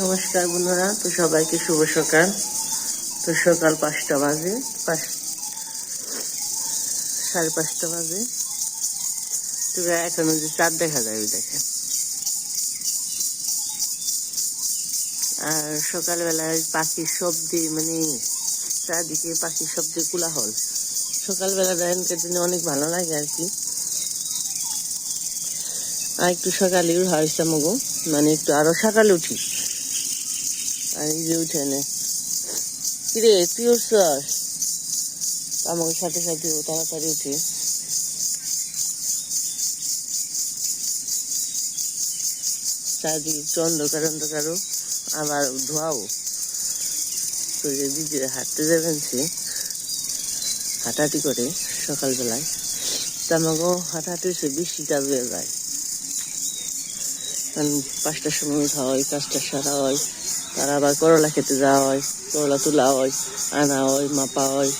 নমস্কার বন্ধুরা, তো সবাইকে শুভ সকাল। তো সকাল পাঁচটা বাজে, পাঁচ সাড়ে পাঁচটা বাজে। তো এখনও যে চাঁদ দেখা যায় ওই দেখে আর সকালবেলায় পাখির শব্দে মানে চারদিকে পাখির শব্দে কোলাহল। সকালবেলা এখনকার দিনে অনেক ভালো লাগে আর কি। আর একটু সকালে হয়েছে মানে একটু আরও সকালে উঠি। আর এই যে উঠে নে কিরে, তুই উঠছস আমাকে সাথে সাথে তাড়াতাড়ি উঠি। চারদিকে অন্ধকার অন্ধকারও আবার ধোয়াও। তো যে দিদিরা হাঁটতে যাবেন সে, হাঁটাহাঁটি করে সকালবেলায়। তা আমাকে হাঁটাহাঁটি হয়ে যায় কারণ পাঁচটার সময় উঠা হয় কাজটা সারা হয়। তার আবার করলা খেতে যাওয়া হয়, করলা তোলা হয়, আনা হয়, মাপা হয়,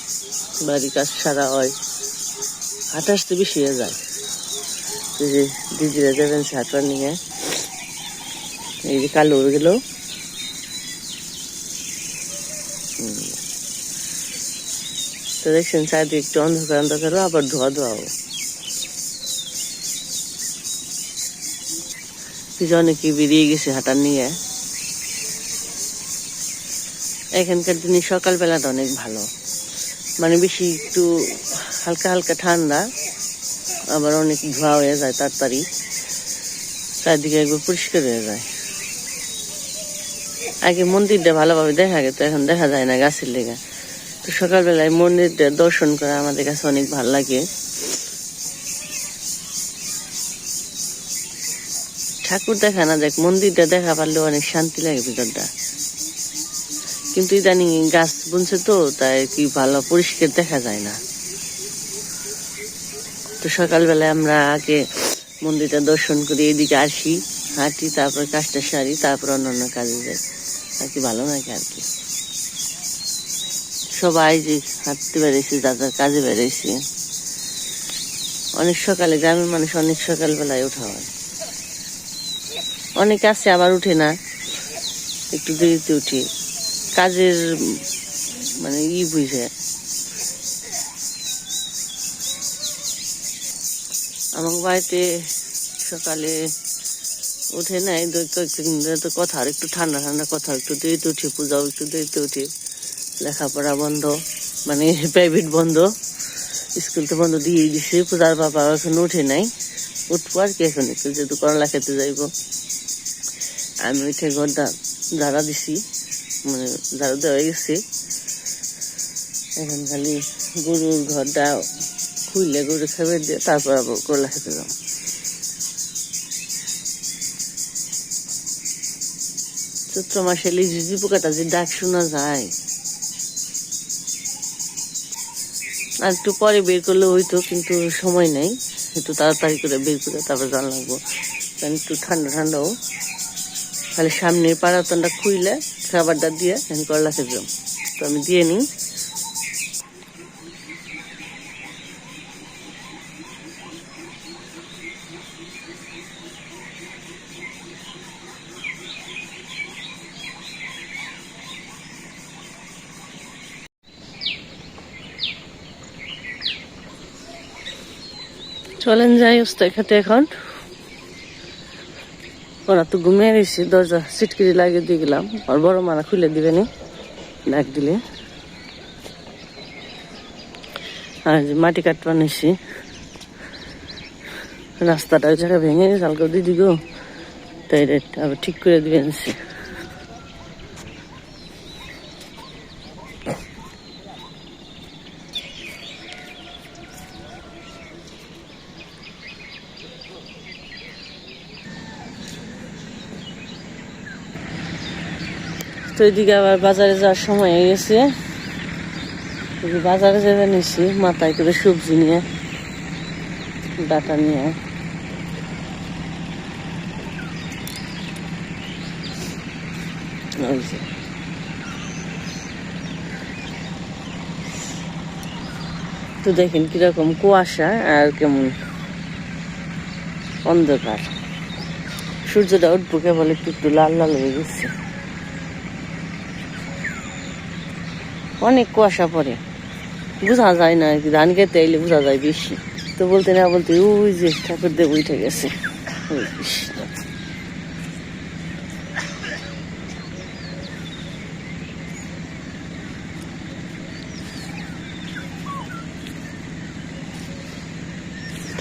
বাড়ি কাজ সারা হয়। হাঁটা আসতে বেশি হয়ে যায়। যে দিদিরা যাবেন হাঁটবার নিয়ে, এই যে কালো উড়ে গেল। তো দেখছেন চারদিকে একটু অন্ধকার, অন্ধকারও, আবার ধোয়া ধোয়াও। অনেকে বেরিয়ে গেছে হাঁটার নিয়ে। এখানকার দিনে সকালবেলাটা অনেক ভালো। মানে বেশি একটু হালকা হালকা ঠান্ডা, আবার অনেক ধোয়া হয়ে যায় তাড়াতাড়ি। চারদিকে একবার পরিষ্কার হয়ে যায়। আগে মন্দিরটা ভালোভাবে দেখা গেত, এখন দেখা যায় না গাছের লেগে। তো সকালবেলায় মন্দিরটা দর্শন করা আমাদের কাছে অনেক ভালো লাগে। ঠাকুর দেখা না, দেখ মন্দিরটা দেখা পারলে অনেক শান্তি লাগে ভিতরটা। কিন্তু ইদানিং গাছ বুনছে তো, তাই কি ভালো পরিষ্কার দেখা যায় না। তো সকালবেলায় আমরা আগে মন্দিরটা দর্শন করি এদিকে আসি, হাঁটি, তারপর কাজটা সারি, তারপর অন্যান্য কাজে যাই। আর কি ভালো লাগে আর কি। সবাই যে হাঁটতে বেড়েছে দাদার কাজে বেড়েছে অনেক সকালে গ্রামের মানুষ অনেক সকালবেলায় ওঠা হয়। অনেকে আছে আবার উঠে না, একটু দেরিতে উঠি। কাজের মানে ই বুঝে। আমার বাড়িতে সকালে উঠে নাই তো কথা, আর একটু ঠান্ডা ঠান্ডা কথা, একটু দেরিতে উঠি, পূজাও একটু দেরিতে উঠি। লেখাপড়া বন্ধ মানে প্রাইভেট বন্ধ স্কুল তো বন্ধ দিয়ে দিছে, পূজার বাবা এখন উঠে নাই। উঠবো আর কি এখন, একটু যেহেতু করলা খেতে যাইবো। আমি উঠে ঘরটা ঝাড়া দিছি। মানে ঝাড়ু দেওয়া গেছে। এখন খালি গরুর ঘরটা খুললে গরু খাবে, দিয়ে তারপর আবার করলা খেতে যাও চৈত্র মাসে লিজি পোকাটা যে ডাক শোনা যায়। আর একটু পরে বের করলে হইতো, কিন্তু সময় নেই। একটু তাড়াতাড়ি করে বের করে তারপর জান লাগবো কারণ একটু ঠান্ডা ঠান্ডাও। খালি সামনের পাড়াতনটা খুইলে খাবারটা দিয়ে আমি করলা খেতাম তো আমি দিয়ে নিই। চলেন যাই ওস্তায় খাতে এখন। ওরা তো ঘুমিয়ে রয়েছে, দরজা সিটকিরি লাগিয়ে দিয়ে গেলাম। আর বড় মারা খুলে দিবে নি ডাক দিলে। আর মাটি কাটবা নিছি। রাস্তাটা ওই জায়গায় ভেঙে হালকা দিদি গো তাই রেট আবার ঠিক করে দিবে নিছি এদিকে আবার বাজারে যাওয়ার সময় হয়ে গেছে। বাজারে যেতে নিছি, মাথায় করে সবজি নিয়ে, ডাটা নিয়ে। তো দেখেন কীরকম কুয়াশা আর কেমন অন্ধকার। সূর্যটা উঠবো কেবল একটু একটু লাল লাল হয়ে গেছে। অনেক কুয়াশা পড়ে। বোঝা যায় না আর ধান খেতে এলে বোঝা যায় বেশি। তো বলতে না বলতে ওই যে ঠাকুর দেব উঠে গেছে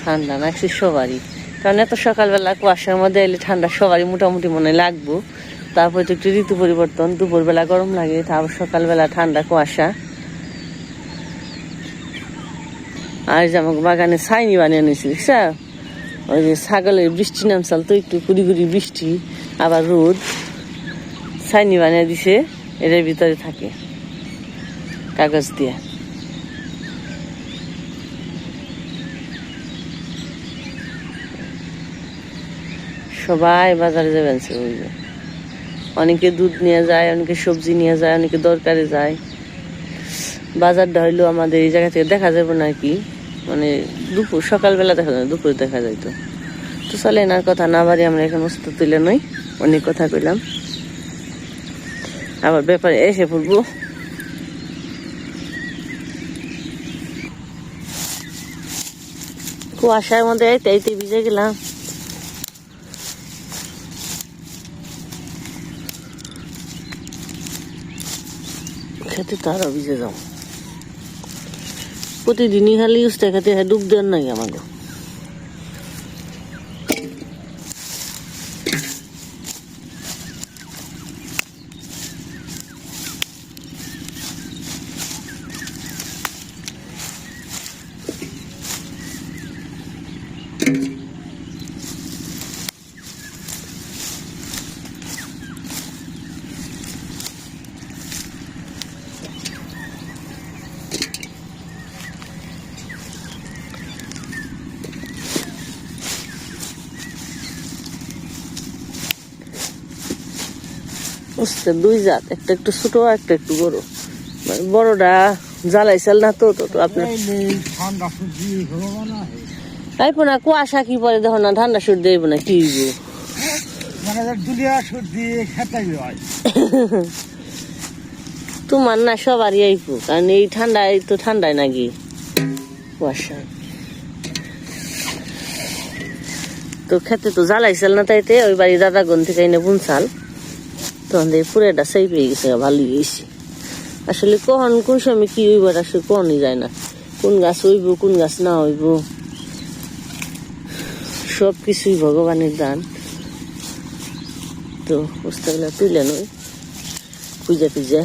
ঠান্ডা লাগছে সবারই। কারণ এত সকালবেলা কুয়াশার মধ্যে এলে ঠান্ডা সবারই মোটামুটি মনে লাগবো। তারপরে তো একটু ঋতু পরিবর্তন, দুপুরবেলা গরম লাগে, তারপর সকালবেলা ঠান্ডা কুয়াশা। আর যে আমাকে বাগানে ছাইনি বানিয়ে নিয়েছি দেখছ? ওই যে ছাগলের বৃষ্টি নামছাল তো একটু কুড়ি কুড়ি বৃষ্টি, আবার রোদ। ছাইনি বানিয়ে দিছে এটার ভিতরে থাকে কাগজ দিয়ে। সবাই বাজারে যাবেন, সে। অনেকে দুধ নিয়ে যায়, অনেকে সবজি নিয়ে যায়, অনেকে দরকারে যায়। বাজারটা হইল আমাদের এই জায়গা থেকে দেখা যাবে না কি? মানে দুপুর, সকালবেলা দেখা যায় দুপুর দেখা যায় তো তো চলে না কথা না বাড়ি আমরা এখন মস্ত তুলে নই, অনেক কথা কইলাম। আবার ব্যাপারে এসে পড়ব। কুয়াশার মধ্যে এইতে ভিজে গেলাম। খেতে তো আরও ভিজে যাও প্রতিদিনই খালি উস্তে খেতে হয় ডুব দেন নাই আমাকে। উস্তে দুই জাত একটা একটু ছোট একটা একটু বড়। মানে বড়টা জ্বালাইছাল না তো তো তো আপনার সবজি হলো না কুয়াশা কি পরে দেখো না ঠান্ডা সুর দেবো না কি? মানে তোমার না সবারই আইপো কারণ এই ঠান্ডায় তো ঠান্ডায় নাকি কুয়াশা। তো খেতে তো জ্বালাইছিল না তাইতে ওই বাড়ি দাদা গন থেকে এনে বুনছাল। তখন দিয়ে পুরেটা সেই পেয়ে গেছে, ভালোই গেছি আসলে কখন, কোন সময় কি হইব আসলে কখনই যায় না। কোন গাছ হইব, কোন গাছ না হইব। সব কিছুই ভগবানের দান। তো বুঝতে তুলে নই। পূজা পূজা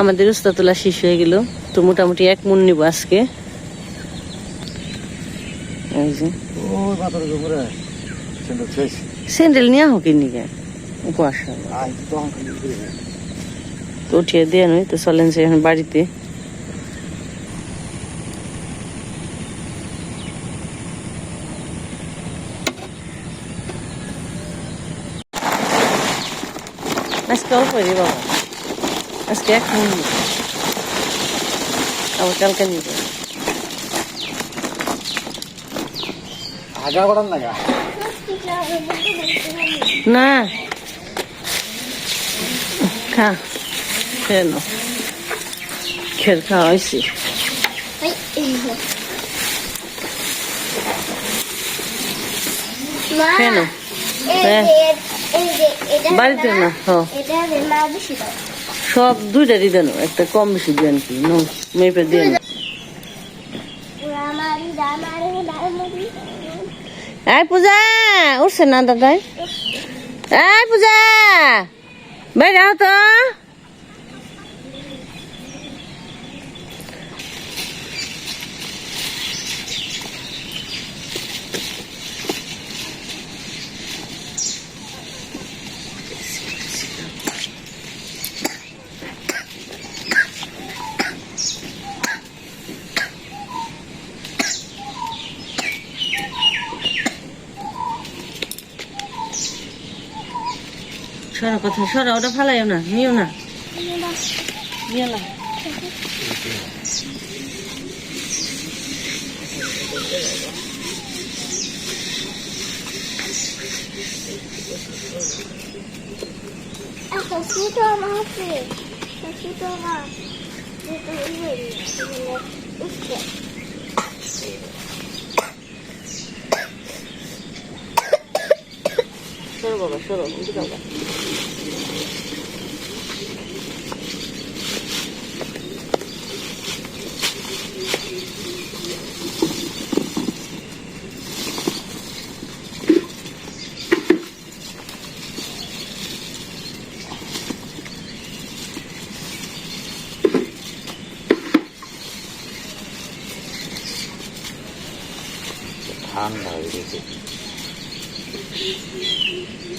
আমাদের উস্তা তোলা শেষ হয়ে গেল। তো মোটামুটি এক মন নিব আজকে। এই যে ও বাতার উপরে সেটা শেষ। স্যান্ডেল নিয়ে হোক নিকে কুয়াশা। তো উঠিয়ে দিয়ে নই তো চলেন সে বাড়িতে। আজকে অল্প রে বাবা। আজকে এক আবার কালকে নিব আগা করার লাগা না খা, খেয়ে নাও। খের খাওয়া হয়েছে কেন? হ্যাঁ। বাড়িতে না সব দুইটা দিয়ে দেন একটা কম বেশি দিয়ে কি নো মেপে দিয়ে নো এই পূজা উঠছে না দাদাই? এই পূজা বাইরে তো। সরা কথা সরা ওটা ফালাইও না নিও না নিও না একটা ছোটো মাছে একটা ছোটো মাছ যেটা ইয়ে উঠছে সরো বাবা সরো এদিকে বাবা ঠান্ডা হয়ে গেছে আয় হায় হায় হায় হায়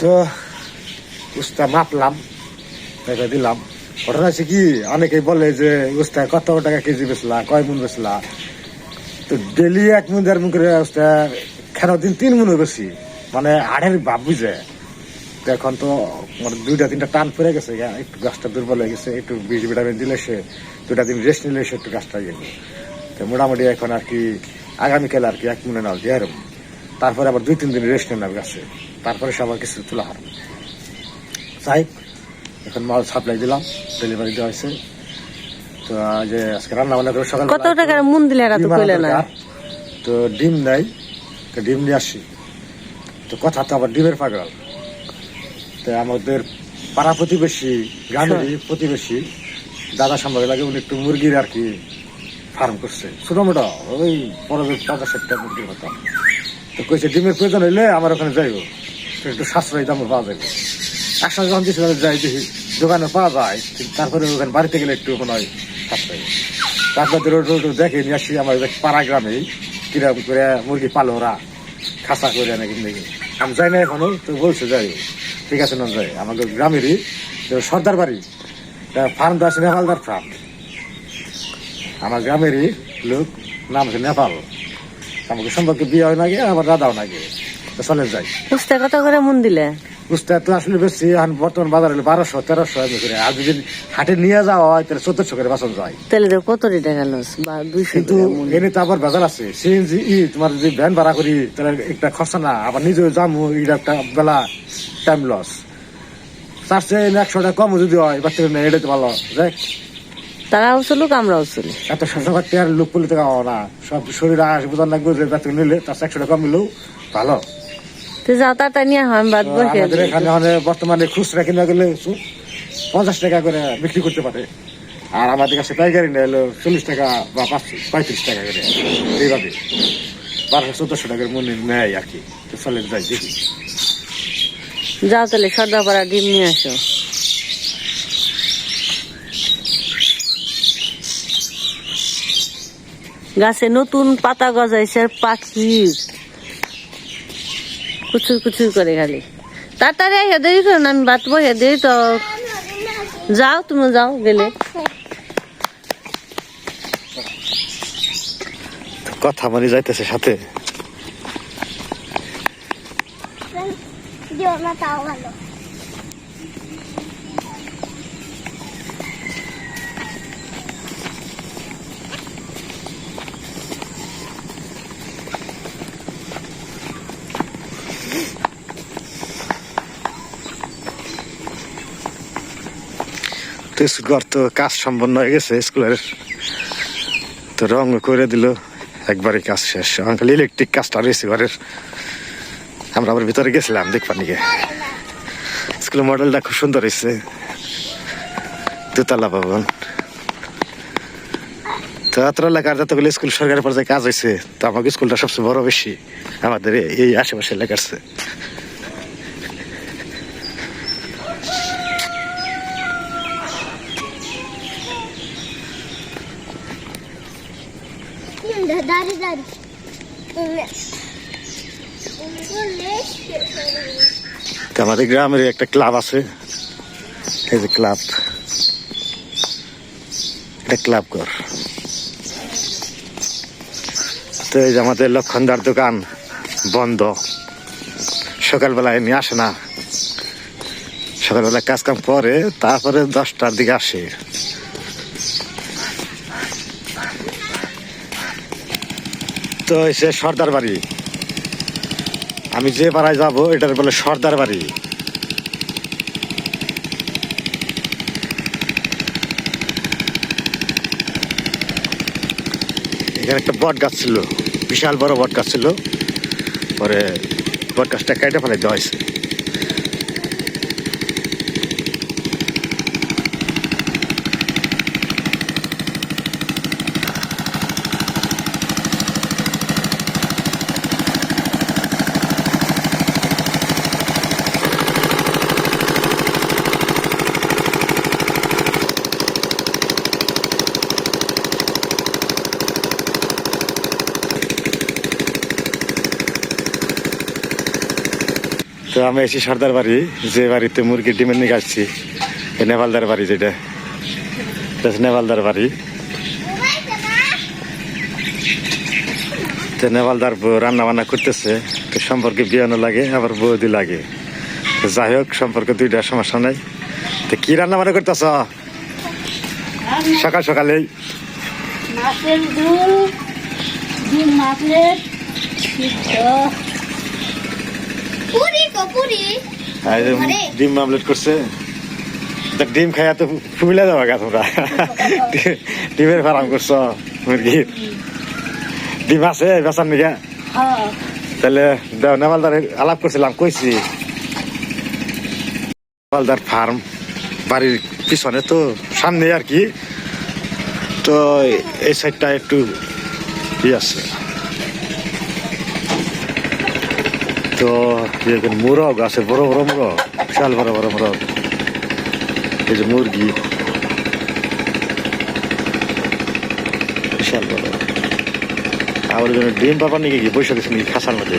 তো উস্তা মাপলাম টাকা দিলাম। ঘটনা হচ্ছে কি অনেকেই বলে যে উস্তা কত টাকা কেজি বেচলা কয় মুন বেচলা? তো ডেলি এক মুন দেড় মুন করে উস্তা খেরো দিন তিন মুনও বেশি? মানে আড়ের ভাব বুঝে। এখন তো মানে দুইটা তিনটা টান পড়ে গেছে একটু গাছটা দুর্বল হয়ে গেছে একটু বীজ ভিটামিন দিলে সে দুটা দিন রেস্ট নিলে সে একটু গাছটা ইয়ে করবে। তো মোটামুটি এখন আর কি আগামীকাল আর কি এক মনে নাও দিয়ে তারপরে আবার দুই তিন দিন রেস্ট নেবে গাছে তারপরে সে আবার কিছু তোলা হবে। যাই এখন মাল সাপ্লাই দিলাম ডেলিভারি দেওয়া হয়েছে। তো যে আজকে রান্না বান্না করে সকাল কত টাকার মন দিলে এরা তো কইলে না? তো ডিম নাই তো ডিম নিয়ে আসি। তো কথা তো আবার ডিমের পাগল। তো আমাদের পাড়া প্রতিবেশী গ্রামেরই প্রতিবেশী দাদা সম্পর্কে লাগে উনি একটু মুরগির আর কি ফার্ম করছে। ছোট মোটো, ওই পনেরো পঞ্চাশ একটা মুরগির মতো তো কইছে, ডিমের প্রয়োজন হইলে আমার ওখানে যাইব। একটু সাশ্রয়ী দামে পাওয়া যাবে একসাথে যখন দিয়েছিল যাই দেখি, দোকানে পাওয়া যায় তারপরে ওখানে বাড়িতে গেলে একটু মনে হয় সাশ্রয়ী। তারপর রোড রোড দেখে নিয়ে আসি, আমার পাড়া গ্রামে কীরকম করে মুরগি পালো ওরা খাসা করে নাকি নাকি। আমি যাই না এখনও, তো বলছে যাই। ঠিক আছে, না যাই। আমাদের গ্রামেরই সর্দার বাড়ি ফার্ম তো আছে নেপালদার ফার্ম। আমার গ্রামেরই লোক নাম আছে নেপাল। আমাকে সম্পর্কে বিয়ে হয় নাকি আবার দাদাও নাকি। তো চলে যাই। উস্তা কত করে মন দিলে? বুঝতে তো আসলে বেশি এখন বর্তমান বাজার হলে বারোশো তেরোশো এমনি করে আর যদি হাটে নিয়ে যাওয়া হয় তাহলে চোদ্দশো করে বাসন যায় তাহলে তো কত টাকা লস? বা দুইশো কিন্তু এনে তো আবার ভেজাল আছে। সিএনজি ই তোমার যদি ভ্যান ভাড়া করি তাহলে একটা খরচা না। আবার নিজেও যাব এটা একটা বেলা টাইম লস চেয়ে একশো টাকা কম যদি হয় বাচ্চা এটা তো ভালো। দেখ তারাও চলুক আমরাও চলি। এত সরকার টিয়ার লোক করলে তো খাওয়া না। সব শরীর আশ বোঝান লাগবে বাচ্চা নিলে তার একশো টাকা নিলেও ভালো। তুই যাও তাড়াতাড়ি নিয়ে হয় বাদ তো বসে আমাদের এখানে মানে বর্তমানে খুচরা কিনা গেলে পঞ্চাশ টাকা করে বিক্রি করতে পারে। আর আমাদের কাছে পাইকারি নেই হলো চল্লিশ টাকা বা পঁয়ত্রিশ টাকা করে। এইভাবে। বারোশো চোদ্দশো টাকার মনে নেয় আর কি। তো চলে যাই দেখি। যাও তাহলে সর্দাপাড়া ডিম নিয়ে আসো। গাছে নতুন পাতা গজাইছে আর পাখি। কুচুর কুচুর করে খালি। তাড়াতাড়ি আইসা দেরি করো না আমি বাত বসে দিই তো। যাও তুমি যাও গেলে। কথা মানে যাইতেছে সাথে। দিও না তাও ভালো। তো স্কুল তো কাজ সম্পন্ন হয়ে গেছে স্কুলের তো রং করে দিল একবারে কাজ শেষ খালি ইলেকট্রিক কাজটা রয়েছে ঘরের আমরা আবার ভিতরে গেছিলাম দেখবার নিকে স্কুলের মডেলটা খুব সুন্দর হয়েছে দোতলা ভবন তো আত্র এলাকার যতগুলো স্কুল সরকারি পর্যায়ে কাজ হয়েছে তো আমাকে স্কুলটা সবচেয়ে বড় বেশি আমাদের এই আশেপাশে এলাকার চেয়ে। তো আমাদের গ্রামের একটা ক্লাব আছে। এই যে ক্লাব। এটা ক্লাব ঘর। তো এই যে আমাদের লক্ষণদার দোকান বন্ধ। সকালবেলায় নিয়ে আসে না। সকালবেলা কাজকাম করে, তারপরে দশটার দিকে আসে। তো এসে সর্দার বাড়ি। আমি যে পাড়ায় যাব, এটার বলে সর্দার বাড়ি। এখানে একটা বট গাছ ছিল, বিশাল বড় বট গাছ ছিল। পরে বট গাছটা কেটে ফেলে দেওয়া হয়েছে। আমি এসেছি সর্দার বাড়ি, যে বাড়িতে মুরগির ডিমের নিয়ে আসছি নেপালদার বাড়ি যেটা। নেপালদার বাড়ি। তো নেপালদার বউ রান্না বান্না করতেছে, তো সম্পর্কে বিয়ানো লাগে, আবার বৌদি লাগে। যাই হোক, সম্পর্কে দুইটা সমস্যা নাই। তো কি রান্না বান্না করতেছ? সকাল সকালেই। মাছের ডিম মাছের পুরি কো পুরি। আর ডিম আমলেট করছে। তা ডিম খাইয়া তো ফুমিলা যাবা গা তোমরা। ডিমের ফার্ম করছ মুরগির। ডিম আছে বেচার নিকে হ্যাঁ। তাহলে দেও নেমালদার আলাপ করছিলাম কইছি। নেমালদার ফার্ম বাড়ির পিছনে তো সামনে আর কি। তো এই সাইডটা একটু ই আছে। তো দেখেন মুরগ আছে, বড় বড় মুরগ, বিশাল বড় বড় মুরগ। এই যে মুরগি। বিশাল বড়। আমার জন্য ডিম পাবার নাকি গেছে খাসার মধ্যে?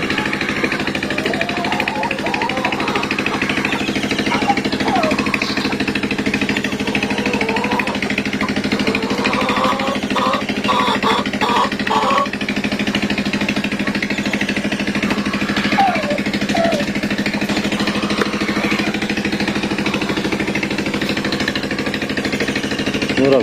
এটা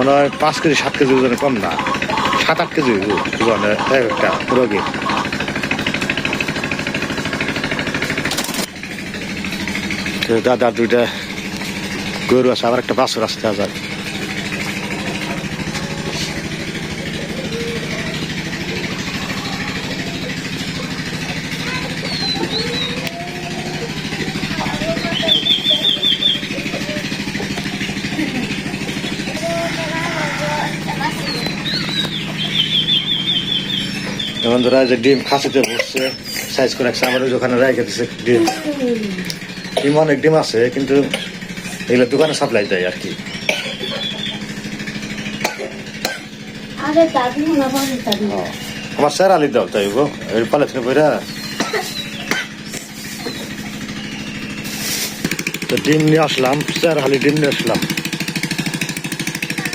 মনে হয় পাঁচ কেজি, সাত কেজি ওজনে কম না। সাত, আট কেজি ওজনে এক একটা মুরগি দাদা দুইটা গরু আছে, আবার একটা বাছর আছে দাদার যেমন ধরা যে ডিম খাসিতে বসছে সাইজ করে রাখছে আমার দোকানে রেখে দিচ্ছে ডিম। ডিম অনেক ডিম আছে কিন্তু এগুলো দোকানে সাপ্লাই দেয় আর কি। আমার স্যার আলি দাও তাই গো এই পালে থেকে বইরা তো ডিম নিয়ে আসলাম স্যার হালি ডিম নিয়ে আসলাম।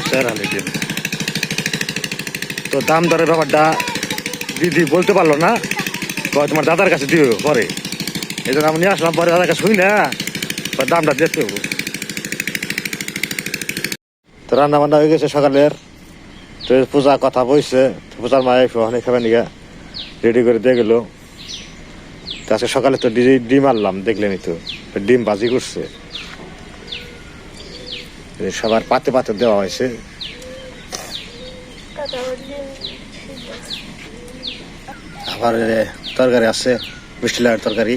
স্যার হালি ডিম। তো দাম দরের ব্যাপারটা দিদি বলতে পারল না তোমার দাদার কাছে দিও পরে। এই আমি নিয়ে আসলাম, পরে দাদার কাছে শুই না দামটা দেখতে হব তো রান্না বান্না হয়ে গেছে সকালের। তো পূজা কথা বইছে। পূজার মায়ের ওখানে খাবে নিগা রেডি করে দিয়ে গেল। তো আজকে সকালে তো ডিম আনলাম, দেখলেনি তো। ডিম বাজি করছে। সবার পাতে পাতে দেওয়া হয়েছে। আবার তরকারি আছে, মিষ্টি লাগার তরকারি।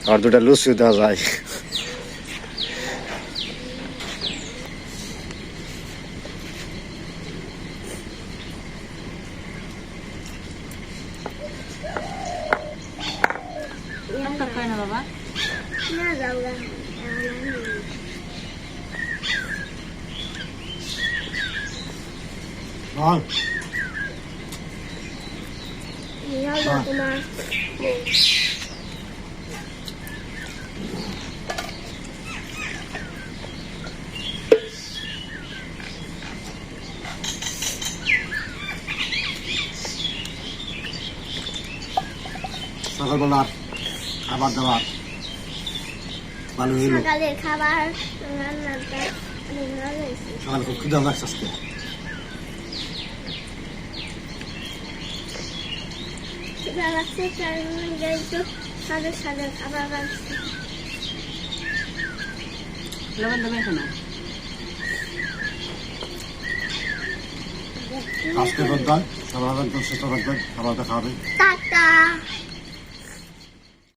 আবার দুটা লুচিও দেওয়া যায় বাবা না যাও গা বল তোমার সকালবেলার খাবার দাবার ভালো হইল। সকালের খাবার সকালে খুব খিদা লাগছে আজকে। খিদা লাগছে তার একটু সাদা সাদা খাবার রাখছে লবণ দেবে এখন? আজকে রোববার সবাই সুস্থ থাকবেন খাবার দেখা হবে। টাটা।